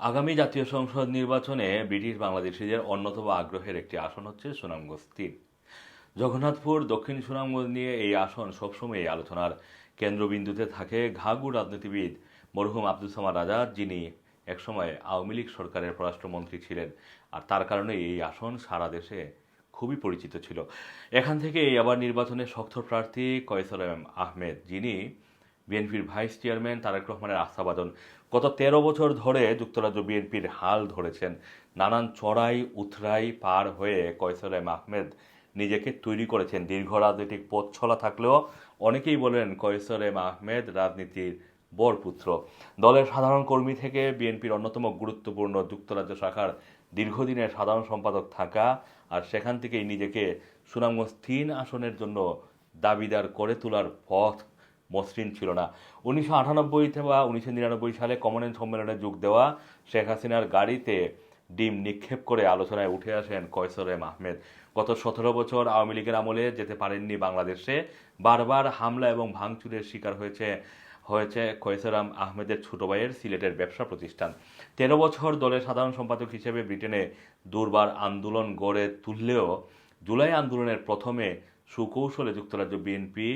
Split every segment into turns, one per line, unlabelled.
আগামী জাতীয় সংসদ নির্বাচনে ব্রিটিশ বাংলাদেশিদের অন্যতম আগ্রহের একটি আসন হচ্ছে সুনামগঞ্জ তিন জগন্নাথপুর দক্ষিণ সুনামগঞ্জ নিয়ে এই আসন সবসময় আলোচনার কেন্দ্রবিন্দুতে থাকে ঘাগু রাজনীতিবিদ মরহুম আব্দুল সামাদ আজাদ যিনি একসময় আওয়ামী লীগ সরকারের পররাষ্ট্রমন্ত্রী ছিলেন আর তার কারণে এই আসন সারা দেশে খুবই পরিচিত ছিল। এখান থেকে এই আবার নির্বাচনে শক্ত প্রার্থী কয়সর আহমেদ, যিনি বিএনপির ভাইস চেয়ারম্যান তারেক রহমানের আস্থাবাদন গত তেরো বছর ধরে যুক্তরাজ্য বিএনপির হাল ধরেছেন। নানান চড়াই উথরাই পার হয়ে কয়সর এম আহমেদ নিজেকে তৈরি করেছেন। দীর্ঘ রাজনৈতিক পথ ছলা থাকলেও অনেকেই বলেন কয়সর এম আহমেদ রাজনীতির বরপুত্র। দলের সাধারণ কর্মী থেকে বিএনপির অন্যতম গুরুত্বপূর্ণ যুক্তরাজ্য শাখার দীর্ঘদিনের সাধারণ সম্পাদক থাকা আর সেখান থেকেই নিজেকে সুনামগঞ্জ তিন আসনের জন্য দাবিদার করে তোলার পথ মসৃণ ছিল না। উনিশশো আটানব্বইতে বা উনিশশো নিরানব্বই সালে কমনওয়েলথ সম্মেলনে যোগ দেওয়া শেখ হাসিনার গাড়িতে ডিম নিক্ষেপ করে আলোচনায় উঠে আসেন কয়সর এম আহমেদ। গত সতেরো বছর আওয়ামী লীগের আমলে যেতে পারেননি বাংলাদেশে। বারবার হামলা এবং ভাঙচুরের শিকার হয়েছে হয়েছে কয়সরাম আহমেদের ছোট ভাইয়ের সিলেটের ব্যবসা প্রতিষ্ঠান। তেরো বছর দলের সাধারণ সম্পাদক হিসেবে ব্রিটেনে দুর্বার আন্দোলন গড়ে তুললেও জুলাই আন্দোলনের প্রথমে সুকৌশলে যুক্তরাজ্য বিএনপি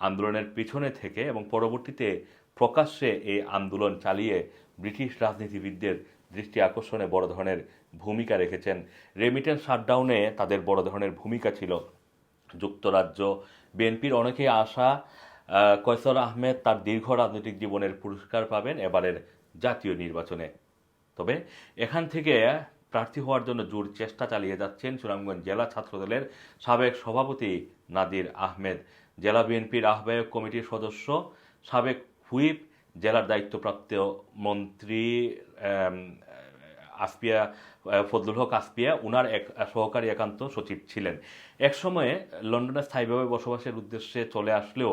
আন্দোলনের পিছনে থেকে এবং পরবর্তীতে প্রকাশ্যে এই আন্দোলন চালিয়ে ব্রিটিশ রাজনীতিবিদদের দৃষ্টি আকর্ষণে বড় ধরনের ভূমিকা রেখেছেন। রেমিটেন্স শাটডাউনে তাদের বড় ধরনের ভূমিকা ছিল। যুক্তরাজ্য বিএনপির অনেকেই আশা কয়সর আহমেদ তার দীর্ঘ রাজনৈতিক জীবনের পুরস্কার পাবেন এবারের জাতীয় নির্বাচনে। তবে এখান থেকে প্রার্থী হওয়ার জন্য জোর চেষ্টা চালিয়ে যাচ্ছেন সুনামগঞ্জ জেলা ছাত্রদলের সাবেক সভাপতি নাদির আহমেদ। জেলা বিএনপির আহ্বায়ক কমিটির সদস্য সাবেক হুইপ, জেলার দায়িত্বপ্রাপ্ত মন্ত্রী আসপিয়া ফজলুল হক আসপিয়া, উনার এক সহকারী একান্ত সচিব ছিলেন। এক সময়ে লন্ডনে স্থায়ীভাবে বসবাসের উদ্দেশ্যে চলে আসলেও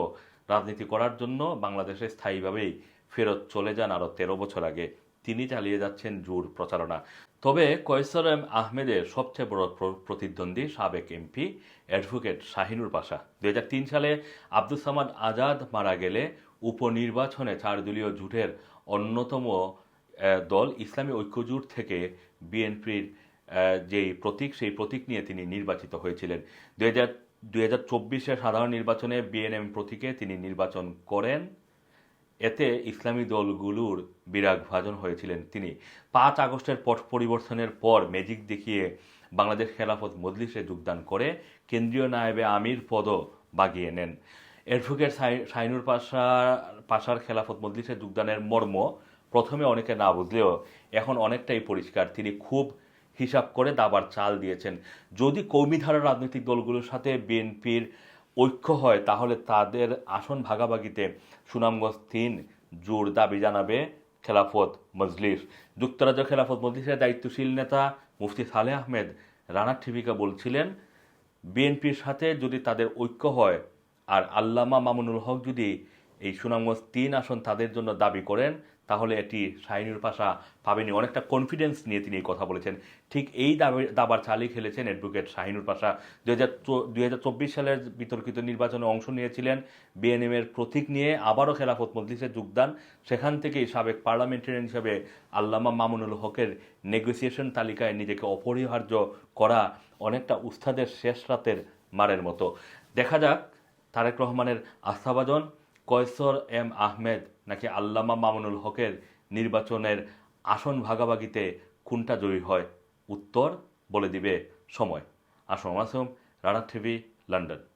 রাজনীতি করার জন্য বাংলাদেশে স্থায়ীভাবেই ফেরত চলে যান আরও তেরো বছর আগে। তিনি চালিয়ে যাচ্ছেন জোর প্রচারণা। তবে কয়সর এম আহমেদের সবচেয়ে বড় প্র- প্রতিদ্বন্দ্বী সাবেক এমপি অ্যাডভোকেট শাহিনুর পাশা। দুই সালে আব্দুল সামাদ আজাদ মারা গেলে উপনির্বাচনে চার দলীয় জোটের অন্যতম দল ইসলামী ঐক্যজোট থেকে বিএনপির যেই প্রতীক, সেই প্রতীক নিয়ে তিনি নির্বাচিত হয়েছিলেন। দুই হাজার, দুই সাধারণ নির্বাচনে বিএনএম প্রতীকে তিনি নির্বাচন করেন। এতে ইসলামী দলগুলোর বিরাগ ভাজন হয়েছিলেন তিনি। পাঁচ আগস্টের পট পরিবর্তনের পর ম্যাজিক দেখিয়ে বাংলাদেশ খেলাফত মজলিসে যোগদান করে কেন্দ্রীয় নায়েবে আমির পদও বাগিয়ে নেন। অ্যাডভোকেট সাই- সাইনুর পাশা পাশার খেলাফত মজলিসে যোগদানের মর্ম প্রথমে অনেকে না বুঝলেও এখন অনেকটাই পরিষ্কার। তিনি খুব হিসাব করে দাবার চাল দিয়েছেন। যদি কৌমিধারা রাজনৈতিক দলগুলোর সাথে বিএনপির ঐক্য হয়, তাহলে তাদের আসন ভাগাভাগিতে সুনামগঞ্জ তিন জোর দাবি জানাবে খেলাফত মজলিস। যুক্তরাজ্য খেলাফত মজলিসের দায়িত্বশীল নেতা মুফতি সালেহ আহমেদ রানা টিভিকা বলছিলেন, বিএনপির সাথে যদি তাদের ঐক্য হয়, আর আল্লামা মামুনুল হক যদি এই সুনামগঞ্জ তিন আসন তাদের জন্য দাবি করেন তাহলে এটি শাহিনুর পাশা পাবেনি। অনেকটা কনফিডেন্স নিয়ে তিনি এই কথা বলেছেন। ঠিক এই দাবি, দাবার চালিয়ে খেলেছেন অ্যাডভোকেট শাহিনুর পাশা। দুই সালের বিতর্কিত নির্বাচনে অংশ নিয়েছিলেন। বিএনএম এর প্রতীক নিয়ে আবারও খেলাফত মজলিসে যোগদান। সেখান থেকেই সাবেক পার্লামেন্টারিয়ান হিসেবে আল্লামা মামুনুল হকের নেগোসিয়েশন তালিকায় নিজেকে অপরিহার্য করা অনেকটা উস্তাদের শেষ রাতের মারের মতো। দেখা যাক তারেক রহমানের আস্থাভাজন কয়সর এম আহমেদ নাকি আল্লামা মামুনুল হকের নির্বাচনের আসন ভাগাভাগিতে কোনটা জয়ী হয়? উত্তর বলে দিবে সময়। Assam Assam Rana TV, London.